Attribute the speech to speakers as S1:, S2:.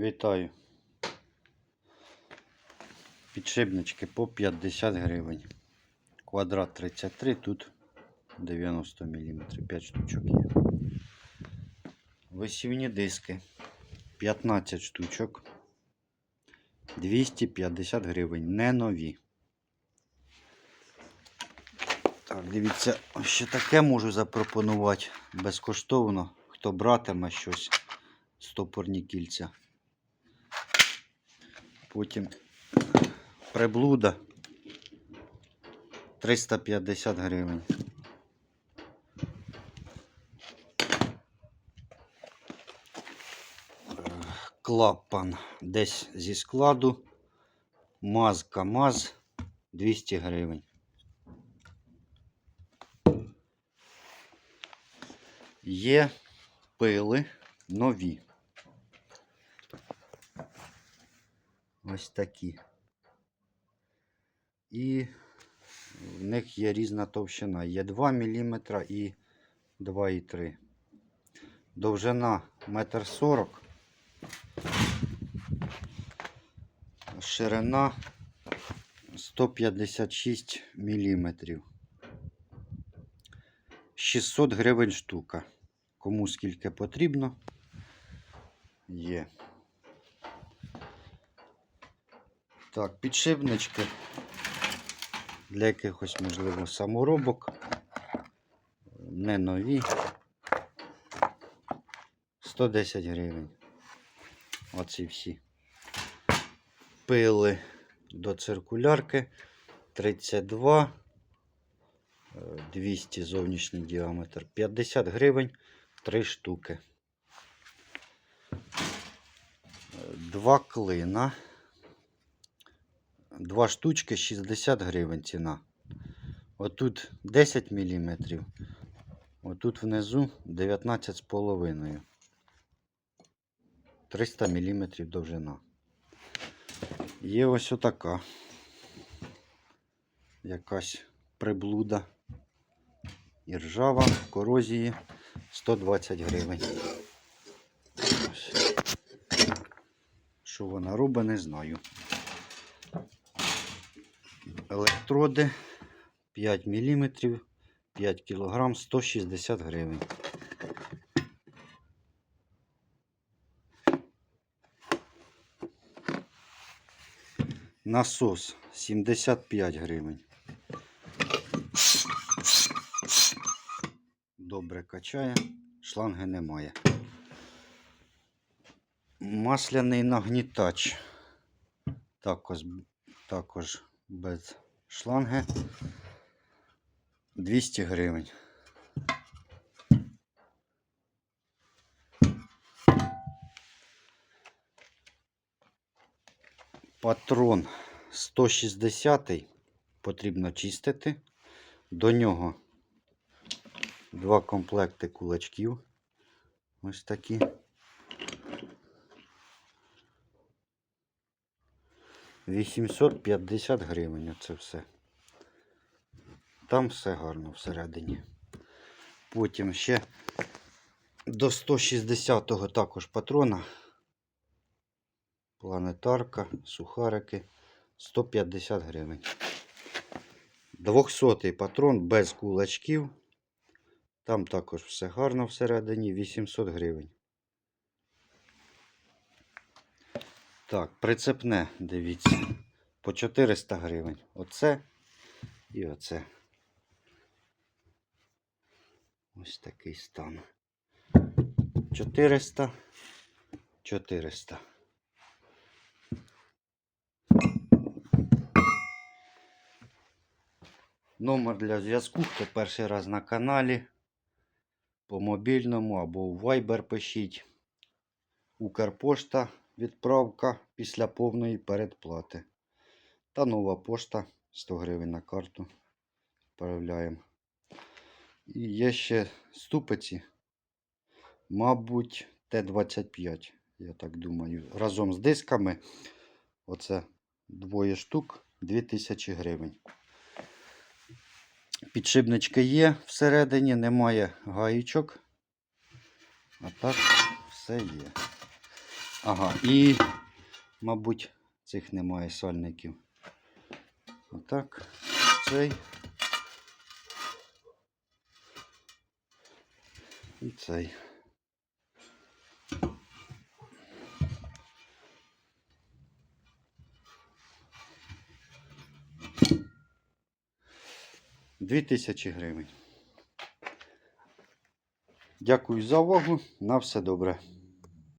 S1: Вітаю. Підшипнички по 50 гривень. Квадрат 33, тут 90 мм, 5 штучок є. Висівні диски 15 штучок. 250 гривень. Не нові. Так, дивіться, ще таке можу запропонувати безкоштовно. Хто братиме щось, стопорні кільця. Потім приблуда 350 гривень. Клапан десь зі складу. МАЗ КАМАЗ 200 гривень. Є пили нові. Ось такі. І в них є різна товщина. Є 2 мм і 2,3. Довжина 1,40 м. Ширина 156 мм. 600 гривень штука. Кому скільки потрібно, є. Так, підшипнички для якихось, можливо, саморобок. Не нові. 110 гривень. Оці всі. Пили до циркулярки 32. е, 200 зовнішній діаметр. 50 гривень 3 штуки. Е, Два клина. Два штучки 60 гривень ціна. Отут 10 мм. Отут внизу 19,5. 300 мм довжина. Є ось отака. Якась приблуда. І ржава корозії 120 гривень. Що вона робить, не знаю. Електроди 5 мм, 5 кг, 160 гривень. Насос 75 гривень. Добре качає, шланги немає. Масляний нагнітач. Також, також без шланги. 200 гривень. Патрон 160 потрібно чистити. До нього два комплекти кулачків. Ось такі. Вісімсот п'ятдесят гривень оце все. Там все гарно всередині. Потім ще до 160-го також патрона. Планетарка, сухарики 150 гривень. 200 патрон без кулачків. Там також все гарно всередині 800 гривень. Так, прицепне, дивіться, по 400 гривень. Оце і оце. Ось такий стан. 400, 400. Номер для зв'язку, хто перший раз на каналі. По мобільному або в Viber пишіть. Укрпошта відправка після повної передплати. Та нова пошта 100 гривень на карту. Відправляємо. І є ще ступиці. Мабуть, Т-25, я так думаю. Разом з дисками. Оце двоє штук 2000 гривень. Підшипнички є всередині, немає гаєчок. А так все є. Ага, і, мабуть, цих немає сальників. Отак. Цей. І цей. Дві тисячі гривень. Дякую за увагу. На все добре.